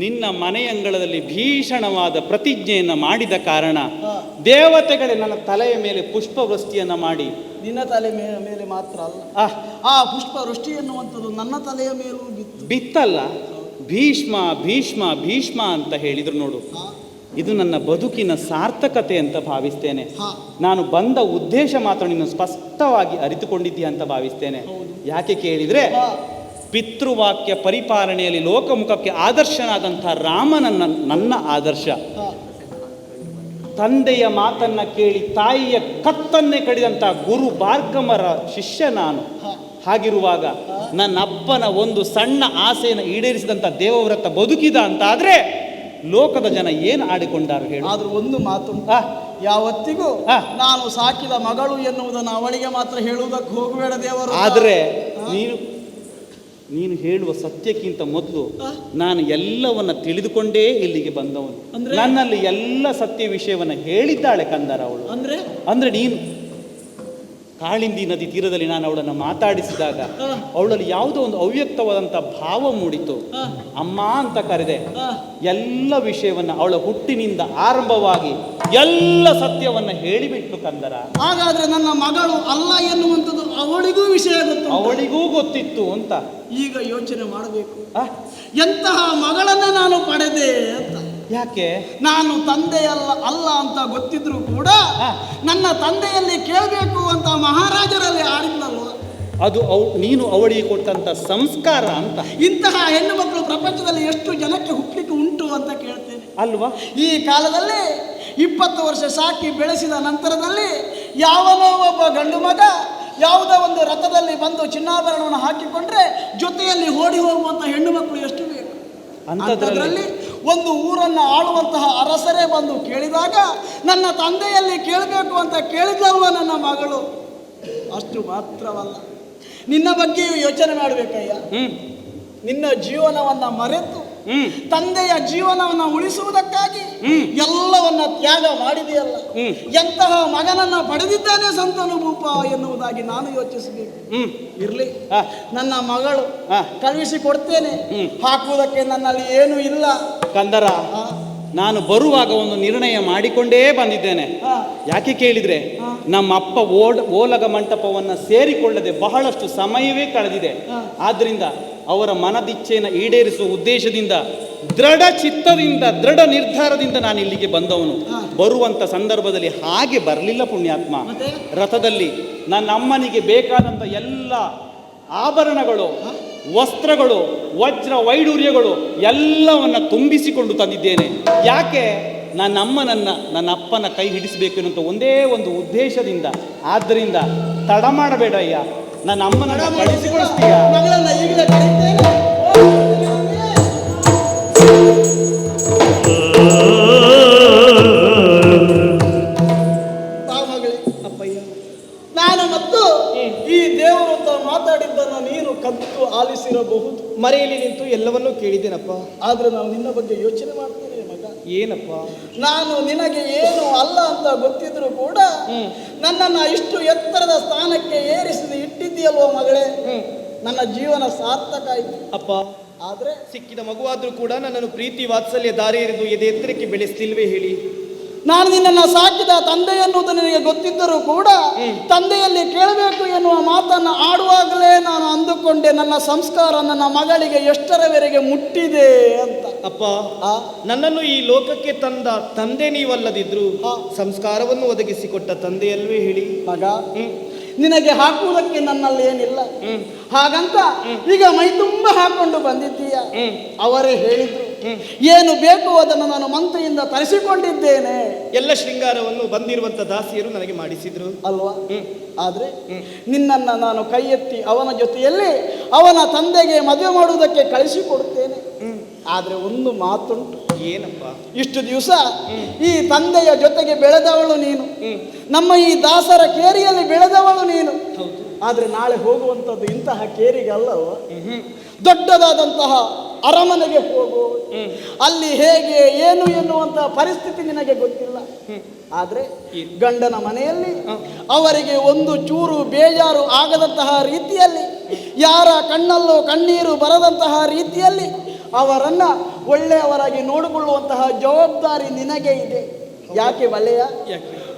ನಿನ್ನ ಮನೆಯಂಗಳದಲ್ಲಿ ಭೀಷಣವಾದ ಪ್ರತಿಜ್ಞೆಯನ್ನು ಮಾಡಿದ ಕಾರಣ. ದೇವತೆಗಳೇ ನನ್ನ ತಲೆಯ ಮೇಲೆ ಪುಷ್ಪವೃಷ್ಟಿಯನ್ನು ಮಾಡಿ. ನಿನ್ನ ತಲೆ ಮೇಲೆ ಮಾತ್ರ ಅಲ್ಲ. ಆ. ಆ ಪುಷ್ಪ ವೃಷ್ಟಿ ಎನ್ನುವಂಥದ್ದು ನನ್ನ ತಲೆಯ ಮೇಲೂ ಬಿತ್ತು. ಬಿತ್ತಲ್ಲ. ಭೀಷ್ಮ ಭೀಷ್ಮ ಭೀಷ್ಮ ಅಂತ ಹೇಳಿದ್ರು ನೋಡು. ಇದು ನನ್ನ ಬದುಕಿನ ಸಾರ್ಥಕತೆ ಅಂತ ಭಾವಿಸ್ತೇನೆ. ನಾನು ಬಂದ ಉದ್ದೇಶ ಮಾತ್ರ ನೀನು ಸ್ಪಷ್ಟವಾಗಿ ಅರಿತುಕೊಂಡಿದ್ದೀಯ ಅಂತ ಭಾವಿಸ್ತೇನೆ. ಯಾಕೆ ಕೇಳಿದ್ರೆ. ಪಿತೃವಾಕ್ಯ ಪರಿಪಾಲನೆಯಲ್ಲಿ ಲೋಕಮುಖಕ್ಕೆ ಆದರ್ಶನಾದಂಥ ರಾಮನನ್ನ ನನ್ನ ಆದರ್ಶ. ತಂದೆಯ ಮಾತನ್ನ ಕೇಳಿ ತಾಯಿಯ ಕತ್ತನ್ನೇ ಕಡಿದಂಥ ಗುರು ಬಾರ್ಕಮರ ಶಿಷ್ಯ ನಾನು. ಹಾಗಿರುವಾಗ ನನ್ನ ಅಪ್ಪನ ಒಂದು ಸಣ್ಣ ಆಸೆಯನ್ನು ಈಡೇರಿಸಿದಂಥ ದೇವವ್ರತ ಬದುಕಿದ ಅಂತ ಆದರೆ ಲೋಕದ ಜನ ಏನು ಆಡಿಕೊಂಡಾರು ಹೇಳಿ. ಆದ್ರೂ ಒಂದು ಮಾತು. ಯಾವತ್ತಿಗೂ. ನಾನು ಸಾಕಿದ ಮಗಳು ಎನ್ನುವುದನ್ನು ಅವಳಿಗೆ ಮಾತ್ರ ಹೇಳುವುದಕ್ಕೆ ಹೋಗಬೇಡ ದೇವರು. ಆದರೆ ನೀನು ನೀನು ಹೇಳುವ ಸತ್ಯಕ್ಕಿಂತ ಮೊದಲು? ನಾನು ಎಲ್ಲವನ್ನ ತಿಳಿದುಕೊಂಡೇ ಇಲ್ಲಿಗೆ ಬಂದವನು. ನನ್ನಲ್ಲಿ ಎಲ್ಲ ಸತ್ಯ ವಿಷಯವನ್ನ ಹೇಳಿದ್ದಾಳೆ ಕಂದರ ಅವಳು. ಅಂದ್ರೆ? ಅಂದ್ರೆ ನೀನು ಕಾಳಿಂದಿ ನದಿ ತೀರದಲ್ಲಿ ನಾನು ಅವಳನ್ನು ಮಾತಾಡಿಸಿದಾಗ ಅವಳಲ್ಲಿ ಯಾವುದೋ ಒಂದು ಅವ್ಯಕ್ತವಾದಂಥ ಭಾವ ಮೂಡಿತು. ಅಮ್ಮ ಅಂತ ಕರೆದೆ. ಎಲ್ಲ ವಿಷಯವನ್ನು ಅವಳ ಹುಟ್ಟಿನಿಂದ ಆರಂಭವಾಗಿ ಎಲ್ಲ ಸತ್ಯವನ್ನು ಹೇಳಿಬಿಟ್ಟು ಕಂದರ. ಹಾಗಾದ್ರೆ ನನ್ನ ಮಗಳು ಅಲ್ಲ ಎನ್ನುವಂಥದ್ದು ಅವಳಿಗೂ ವಿಷಯ ಗೊತ್ತು ಅವಳಿಗೂ ಗೊತ್ತಿತ್ತು ಅಂತ. ಈಗ ಯೋಚನೆ ಮಾಡಬೇಕು. ಎಂತಹ ಮಗಳನ್ನ ನಾನು ಪಡೆದೆ ಅಂತ. ಯಾಕೆ? ನಾನು ತಂದೆಯಲ್ಲ ಅಲ್ಲ ಅಂತ ಗೊತ್ತಿದ್ರು ಕೂಡ. ನನ್ನ ತಂದೆಯಲ್ಲಿ ಕೇಳಬೇಕು ಅಂತ ಮಹಾರಾಜರಲ್ಲಿ ಆಡಿದ್ನಲ್ವ? ಅದು ಅವ್ ನೀನು ಅವಳಿಗೆ ಕೊಟ್ಟಂತ ಸಂಸ್ಕಾರ ಅಂತ. ಇಂತಹ ಹೆಣ್ಣು ಮಕ್ಕಳು ಪ್ರಪಂಚದಲ್ಲಿ ಎಷ್ಟು ಜನಕ್ಕೆ ಹುಟ್ಟಲಿಕ್ಕೆ ಉಂಟು ಅಂತ ಕೇಳ್ತೇನೆ. ಅಲ್ವಾ? ಈ ಕಾಲದಲ್ಲಿ ಇಪ್ಪತ್ತು ವರ್ಷ ಸಾಕಿ ಬೆಳೆಸಿದ ನಂತರದಲ್ಲಿ ಯಾವನೋ ಒಬ್ಬ ಗಂಡು ಮಗ ಯಾವುದೋ ಒಂದು ರಥದಲ್ಲಿ ಬಂದು ಚಿನ್ನಾಭರಣವನ್ನು ಹಾಕಿಕೊಂಡ್ರೆ ಜೊತೆಯಲ್ಲಿ ಓಡಿ ಹೋಗುವಂತ ಹೆಣ್ಣು ಮಕ್ಕಳು ಎಷ್ಟು ಬೇಕು? ಅಂತದ್ರಲ್ಲಿ ಅಂಥದ್ರಲ್ಲಿ ಒಂದು ಊರನ್ನು ಆಳುವಂತಹ ಅರಸರೇ ಬಂದು ಕೇಳಿದಾಗ ನನ್ನ ತಂದೆಯಲ್ಲಿ ಕೇಳಬೇಕು ಅಂತ ಕೇಳಿದಲ್ವ ನನ್ನ ಮಗಳು? ಅಷ್ಟು ಮಾತ್ರವಲ್ಲ. ನಿನ್ನ ಬಗ್ಗೆಯೂ ಯೋಚನೆ ಮಾಡಬೇಕಯ್ಯ. ನಿನ್ನ ಜೀವನವನ್ನ ಮರೆತು ತಂದೆಯ ಜೀವನವನ್ನ ಉಳಿಸುವುದಕ್ಕಾಗಿ. ಎಲ್ಲವನ್ನ ತ್ಯಾಗ ಮಾಡಿದೆಯಲ್ಲ. ಎಂತಹ ಮಗನನ್ನ ಪಡೆದಿದ್ದಾನೆ ಸಂತನು ಭೂಪ ಎನ್ನುವುದಾಗಿ ನಾನು ಯೋಚಿಸಬೇಕು. ಇರ್ಲಿ. ನನ್ನ ಮಗಳು. ಕಳುಹಿಸಿ ಕೊಡ್ತೇನೆ. ಹಾಕುವುದಕ್ಕೆ ನನ್ನಲ್ಲಿ ಏನು ಇಲ್ಲ. ಕಂದರ ನಾನು ಬರುವಾಗ ಒಂದು ನಿರ್ಣಯ ಮಾಡಿಕೊಂಡೇ ಬಂದಿದ್ದೇನೆ. ಯಾಕೆ ಕೇಳಿದ್ರೆ. ನಮ್ಮ ಅಪ್ಪ ಓಡ್ ಓಲಗ ಮಂಟಪವನ್ನ ಸೇರಿಕೊಳ್ಳದೆ ಬಹಳಷ್ಟು ಸಮಯವೇ ಕಳೆದಿದೆ. ಆದ್ದರಿಂದ ಆದ್ರಿಂದ ಅವರ ಮನದಿಚ್ಛೆಯನ್ನು ಈಡೇರಿಸುವ ಉದ್ದೇಶದಿಂದ ದೃಢ ಚಿತ್ತದಿಂದ ದೃಢ ನಿರ್ಧಾರದಿಂದ ನಾನು ಇಲ್ಲಿಗೆ ಬಂದವನು. ಬರುವಂಥ ಬರುವಂತ ಸಂದರ್ಭದಲ್ಲಿ ಹಾಗೆ ಬರಲಿಲ್ಲ ಪುಣ್ಯಾತ್ಮ. ರಥದಲ್ಲಿ ನನ್ನ ಅಮ್ಮನಿಗೆ ಬೇಕಾದಂಥ ಎಲ್ಲ ಆಭರಣಗಳು ವಸ್ತ್ರಗಳು ವಜ್ರ ವೈಡೂರ್ಯಗಳು ಎಲ್ಲವನ್ನ ತುಂಬಿಸಿಕೊಂಡು ತಂದಿದ್ದೇನೆ. ಯಾಕೆ? ನನ್ನ ಅಮ್ಮನನ್ನ ನನ್ನ ಅಪ್ಪನ ಕೈ ಹಿಡಿಸಬೇಕು ಅನ್ನುವಂಥ ಒಂದೇ ಒಂದು ಉದ್ದೇಶದಿಂದ. ಆದ್ದರಿಂದ ತಡ ಮಾಡಬೇಡ ಅಯ್ಯ ನನ್ನ ಅಮ್ಮನನ್ನ ಕಳಿಸಿಕೊಡಿಸ್ತೀಯ? ಮಾತಾಡಿದ್ದನ್ನು ನೀನು ಕದ್ದು ಆಲಿಸಿರಬಹುದು. ಮರೆಯಲ್ಲಿ ನಿಂತು ಎಲ್ಲವನ್ನೂ ಕೇಳಿದ್ದೇನಪ್ಪ? ಆದ್ರೆ ನಾನು ನಿನ್ನ ಬಗ್ಗೆ ಯೋಚನೆ ಮಾಡ್ತೇನೆ ಮಗ. ಏನಪ್ಪ? ನಾನು ನಿನಗೆ ಏನು ಅಲ್ಲ ಅಂತ ಗೊತ್ತಿದ್ರು ಕೂಡ ನನ್ನನ್ನು ಇಷ್ಟು ಎತ್ತರದ ಸ್ಥಾನಕ್ಕೆ ಏರಿಸಿ ಇಟ್ಟಿದ್ದೀಯಲ್ವ ಮಗಳೇ? ನನ್ನ ಜೀವನ ಸಾರ್ಥಕ ಆಯ್ತು. ಅಪ್ಪ ಆದ್ರೆ ಸಿಕ್ಕಿದ ಮಗುವಾದ್ರೂ ಕೂಡ ನನ್ನನ್ನು ಪ್ರೀತಿ ವಾತ್ಸಲ್ಯ ದಾರಿ ಹಿಡಿದು ಎದೆ ಎತ್ತರಕ್ಕೆ ಬೆಳೆಸ್ತಿಲ್ವೇ ಹೇಳಿ? ನಾನು ನಿನ್ನನ್ನು ಸಾಕಿದ ತಂದೆ ಎನ್ನುವುದು ನಿನಗೆ ಗೊತ್ತಿದ್ದರೂ ಕೂಡ ತಂದೆಯಲ್ಲಿ ಕೇಳಬೇಕು ಎನ್ನುವ ಮಾತನ್ನು ಆಡುವಾಗಲೇ ನಾನು ಅಂದುಕೊಂಡೆ ನನ್ನ ಸಂಸ್ಕಾರ ನನ್ನ ಮಗಳಿಗೆ ಎಷ್ಟರವರೆಗೆ ಮುಟ್ಟಿದೆ ಅಂತ. ಅಪ್ಪ ನನ್ನನ್ನು ಈ ಲೋಕಕ್ಕೆ ತಂದ ತಂದೆ ನೀವಲ್ಲದಿದ್ರು. ಸಂಸ್ಕಾರವನ್ನು ಒದಗಿಸಿಕೊಟ್ಟ ತಂದೆಯಲ್ವೇ ಹೇಳಿ. ಮಗ ನಿನಗೆ ಹಾಕುವುದಕ್ಕೆ ನನ್ನಲ್ಲಿ ಏನಿಲ್ಲ. ಹಾಗಂತ ಈಗ ಮೈ ತುಂಬ ಹಾಕೊಂಡು ಬಂದಿದ್ದೀಯ. ಅವರೇ ಹೇಳಿದ್ರು ಏನು ಬೇಕು ಅದನ್ನು ನಾನು ಮಂತ್ರಿಯಿಂದ ತರಿಸಿಕೊಂಡಿದ್ದೇನೆ. ಎಲ್ಲ ಶೃಂಗಾರವನ್ನು ಬಂದಿರುವಂತ ದಾಸಿಯರು ನನಗೆ ಮಾಡಿಸಿದ್ರು. ಅಲ್ವಾ. ಆದ್ರೆ ನಿನ್ನನ್ನು ನಾನು ಕೈ ಎತ್ತಿ ಅವನ ಜೊತೆಯಲ್ಲಿ ಅವನ ತಂದೆಗೆ ಮದುವೆ ಮಾಡುವುದಕ್ಕೆ ಕಳಿಸಿಕೊಡುತ್ತೇನೆ. ಆದ್ರೆ ಒಂದು ಮಾತುಂಟು. ಏನಪ್ಪ? ಇಷ್ಟು ದಿವಸ ಈ ತಂದೆಯ ಜೊತೆಗೆ ಬೆಳೆದವಳು ನೀನು. ನಮ್ಮ ಈ ದಾಸರ ಕೇರಿಯಲ್ಲಿ ಬೆಳೆದವಳು ನೀನು. ಆದ್ರೆ ನಾಳೆ ಹೋಗುವಂಥದ್ದು ಇಂತಹ ಕೇರಿಗೆ ಅಲ್ಲವ ದೊಡ್ಡದಾದಂತಹ ಅರಮನೆಗೆ ಹೋಗು. ಅಲ್ಲಿ ಹೇಗೆ ಏನು ಎನ್ನುವಂತಹ ಪರಿಸ್ಥಿತಿ ನಿನಗೆ ಗೊತ್ತಿಲ್ಲ. ಆದ್ರೆ ಗಂಡನ ಮನೆಯಲ್ಲಿ ಅವರಿಗೆ ಒಂದು ಚೂರು ಬೇಜಾರು ಆಗದಂತಹ ರೀತಿಯಲ್ಲಿ ಯಾರ ಕಣ್ಣಲ್ಲೂ ಕಣ್ಣೀರು ಬರದಂತಹ ರೀತಿಯಲ್ಲಿ ಅವರನ್ನ ಒಳ್ಳೆಯವರಾಗಿ ನೋಡಿಕೊಳ್ಳುವಂತಹ ಜವಾಬ್ದಾರಿ ನಿನಗೆ ಇದೆ. ಯಾಕೆ ಬಲೆಯ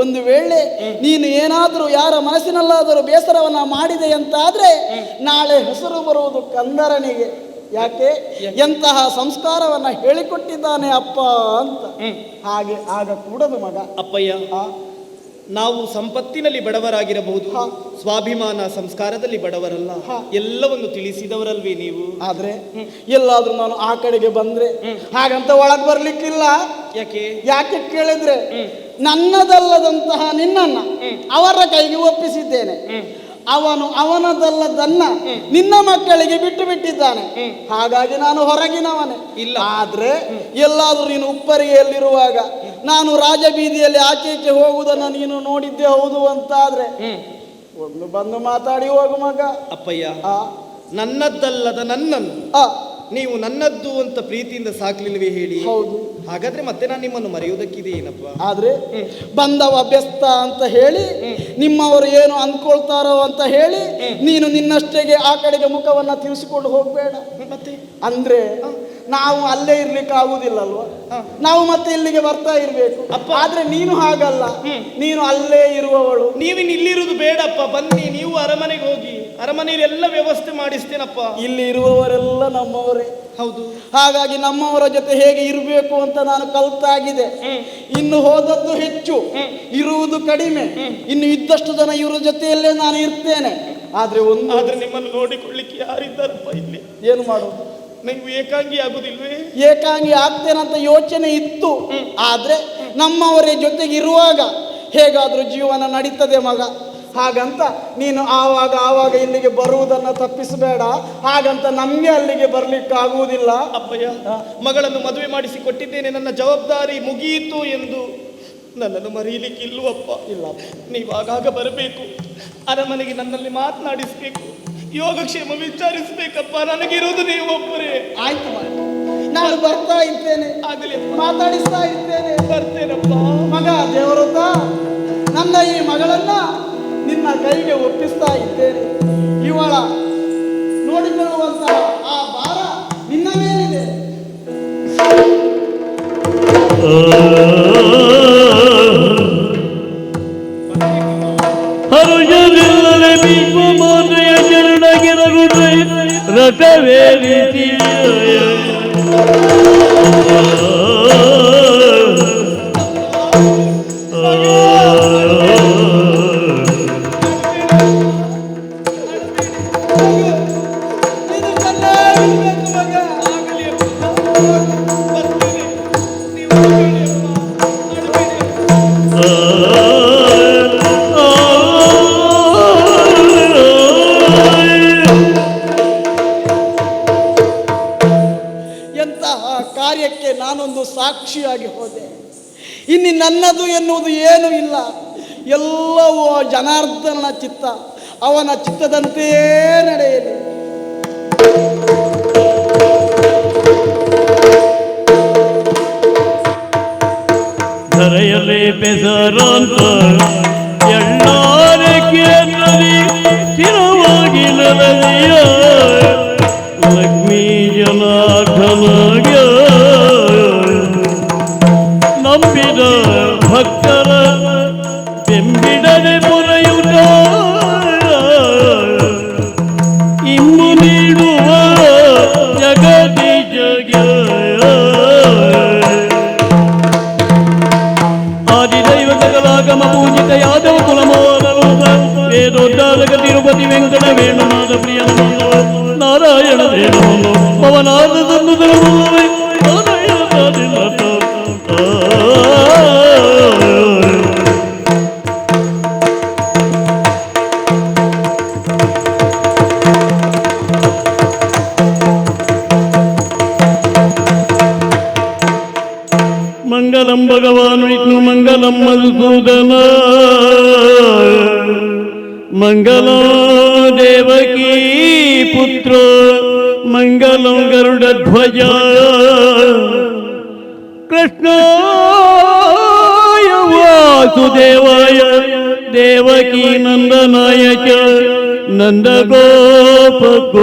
ಒಂದು ವೇಳೆ ನೀನು ಏನಾದರೂ ಯಾರ ಮನಸ್ಸಿನಲ್ಲಾದರೂ ಬೇಸರವನ್ನ ಮಾಡಿದೆ ಅಂತಾದ್ರೆ ನಾಳೆ ಹೆಸರು ಬರುವುದು ಕಂದರನಿಗೆ. ಯಾಕೆ? ಎಂತಹ ಸಂಸ್ಕಾರವನ್ನ ಹೇಳಿಕೊಟ್ಟಿದ್ದಾನೆ ಅಪ್ಪ ಅಂತ. ಹಾಗೆ ಆಗ ಕೂಡದು ಮಗ. ಅಪ್ಪಯ್ಯ ನಾವು ಸಂಪತ್ತಿನಲ್ಲಿ ಬಡವರಾಗಿರಬಹುದು. ಸ್ವಾಭಿಮಾನ ಸಂಸ್ಕಾರದಲ್ಲಿ ಬಡವರಲ್ಲ. ಹಾ. ಎಲ್ಲವನ್ನು ತಿಳಿಸಿದವರಲ್ವೇ ನೀವು? ಆದ್ರೆ ಎಲ್ಲಾದ್ರೂ ನಾನು ಆ ಕಡೆಗೆ ಬಂದ್ರೆ ಹಾಗಂತ ಒಳಗ್ ಬರ್ಲಿಕ್ಕಿಲ್ಲ. ಯಾಕೆ? ಯಾಕೆ ಕೇಳಿದ್ರೆ ನನ್ನದಲ್ಲದಂತಹ ನಿನ್ನನ್ನ ಅವರ ಕೈಗೆ ಒಪ್ಪಿಸಿದ್ದೇನೆ. ಅವನು ಅವನದಲ್ಲದನ್ನ ನಿನ್ನ ಮಕ್ಕಳಿಗೆ ಬಿಟ್ಟು ಬಿಟ್ಟಿದ್ದಾನೆ. ಹಾಗಾಗಿ ನಾನು ಹೊರಗಿನವನೇ. ಇಲ್ಲ. ಆದ್ರೆ ಎಲ್ಲಾದ್ರೂ ನೀನು ಉಪ್ಪರಿಗೆಯಲ್ಲಿರುವಾಗ ನಾನು ರಾಜಬೀದಿಯಲ್ಲಿ ಆಚೆ ಈಚೆ ಹೋಗುವುದನ್ನ ನೀನು ನೋಡಿದ್ದೆ ಹೌದು ಅಂತಾದ್ರೆ ಒಂದು ಬಂದು ಮಾತಾಡಿ ಹೋಗು ಮಗ. ಅಪ್ಪಯ್ಯ ನನ್ನದ್ದಲ್ಲದ ನನ್ನನ್ನು ಆ, ನೀವು ನನ್ನದ್ದು ಅಂತ ಪ್ರೀತಿಯಿಂದ ಸಾಕ್ಲಿಲ್ವೇ ಹೇಳಿ? ಹೌದು. ಹಾಗಾದ್ರೆ ಮತ್ತೆ ನಾನು ನಿಮ್ಮನ್ನು ಮರೆಯುವುದಕ್ಕಿದೆ ಏನಪ್ಪ? ಆದ್ರೆ ಬಂದವ ಬೆಸ್ತ ಅಂತ ಹೇಳಿ ನಿಮ್ಮವರು ಏನು ಅಂದ್ಕೊಳ್ತಾರೋ ಅಂತ ಹೇಳಿ ನೀನು ನಿನ್ನಷ್ಟೇಗೆ ಆ ಕಡೆಗೆ ಮುಖವನ್ನ ತಿರುಸಿಕೊಂಡು ಹೋಗ್ಬೇಡ. ಮತ್ತೆ? ಅಂದ್ರೆ ನಾವು ಅಲ್ಲೇ ಇರ್ಲಿಕ್ಕೆ ಆಗುದಿಲ್ಲಲ್ವಾ. ನಾವು ಮತ್ತೆ ಇಲ್ಲಿಗೆ ಬರ್ತಾ ಇರ್ಬೇಕು. ಅಪ್ಪ. ಆದ್ರೆ ನೀನು ಹಾಗಲ್ಲ. ನೀನು ಅಲ್ಲೇ ಇರುವವಳು. ನೀವಿನ್ ಇಲ್ಲಿರುವುದು ಬೇಡಪ್ಪ. ಬನ್ನಿ ನೀವು ಅರಮನೆಗೆ ಹೋಗಿ. ಅರಮನೆಯಲ್ಲಿ ಎಲ್ಲ ವ್ಯವಸ್ಥೆ ಮಾಡಿಸ್ತೇನಪ್ಪ. ಇಲ್ಲಿ ಇರುವವರೆಲ್ಲ ನಮ್ಮವರೇ. ಹೌದು. ಹಾಗಾಗಿ ನಮ್ಮವರ ಜೊತೆ ಹೇಗೆ ಇರಬೇಕು ಅಂತ ನಾನು ಕಲ್ತಾಗಿದೆ. ಇನ್ನು ಹೋದದ್ದು ಹೆಚ್ಚು. ಇರುವುದು ಕಡಿಮೆ. ಇನ್ನು ಇದ್ದಷ್ಟು ಜನ ಇವರ ಜೊತೆಯಲ್ಲೇ ನಾನು ಇರ್ತೇನೆ. ಆದ್ರೆ ಒಂದು ಆದ್ರೆ ನಿಮ್ಮನ್ನು ನೋಡಿಕೊಳ್ಳಿಕ್ಕೆ ಯಾರಿದ್ದಾರಪ್ಪ ಇಲ್ಲಿ? ಏನು ಮಾಡೋದು? ನೀವು ಏಕಾಂಗಿ ಆಗುದಿಲ್ವೇ? ಏಕಾಂಗಿ ಆಗ್ತೇನಂತ ಯೋಚನೆ ಇತ್ತು. ಆದ್ರೆ ನಮ್ಮವರ ಜೊತೆಗೆ ಇರುವಾಗ ಹೇಗಾದ್ರೂ ಜೀವನ ನಡೀತದೆ ಮಗ. ಹಾಗಂತ ನೀನು ಆವಾಗ ಆವಾಗ ಇಲ್ಲಿಗೆ ಬರುವುದನ್ನು ತಪ್ಪಿಸಬೇಡ. ಹಾಗಂತ ನಮಗೆ ಅಲ್ಲಿಗೆ ಬರ್ಲಿಕ್ಕೆ ಆಗುವುದಿಲ್ಲ. ಅಪ್ಪಯ್ಯ ಮಗಳನ್ನು ಮದುವೆ ಮಾಡಿಸಿ ಕೊಟ್ಟಿದ್ದೇನೆ. ನನ್ನ ಜವಾಬ್ದಾರಿ ಮುಗಿಯಿತು ಎಂದು ನನ್ನನ್ನು ಮರೆಯಲಿಕ್ಕೆ ಇಲ್ವಪ್ಪ ಇಲ್ಲ. ನೀವು ಆಗಾಗ ಬರಬೇಕು. ಅರಮನೆಗೆ ನನ್ನಲ್ಲಿ ಮಾತನಾಡಿಸ್ಬೇಕು. ಯೋಗಕ್ಷೇಮ ವಿಚಾರಿಸ್ಬೇಕಪ್ಪ. ನನಗಿರುವುದು ನೀವು ಒಬ್ಬರೇ ಆಯ್ತು. ನಾನು ಬರ್ತಾ ಇದ್ದೇನೆ. ಆಗಲಿ ಮಾತಾಡಿಸ್ತಾ ಇದ್ದೇನೆ. ಬರ್ತೇನಪ್ಪ. ಮಗ ದೇವರತ್ತ ನನ್ನ ಈ ಮಗಳನ್ನ ನಿನ್ನ ಕೈಗೆ ಒಪ್ಪಿಸ್ತಾ ಇದ್ದೇನೆ. ಇವಳ ನೋಡಿಕೊಳ್ಳುವಂತಹ ಆ ಭಾರ ನಿನ್ನ ಮೇಲಿದೆ. ಹರುಜರಿಲ್ಲದೆ ಎಂತಹ ಕಾರ್ಯಕ್ಕೆ ನಾನೊಂದು ಸಾಕ್ಷಿಯಾಗಿ ಹೋದೆ. ಇನ್ನು ನನ್ನದು ಎನ್ನುವುದು ಏನೂ ಇಲ್ಲ. ಎಲ್ಲವೂ ಜನಾರ್ದನ ಚಿತ್ತ. ಅವನ ಚಿತ್ತದಂತೆಯೇ ನಡೆಯಲಿ. ಧರೆಯಲ್ಲಿ ಬೆಸರಾಂತ ನಾರಾಯಣ ತಾದಿಲ್ಲ ಮಂಗಲಂ ಭಗವಾನ್ ವಿಷ್ಣು ಮಂಗಲಂ ಮಧುಸೂದನ पुत्र मङ्गलं गरुडध्वज कृष्ण वासुदेवाय देवकी नंदनाय च गोपुमाय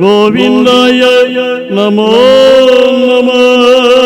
गोविंदाय नमो नमः।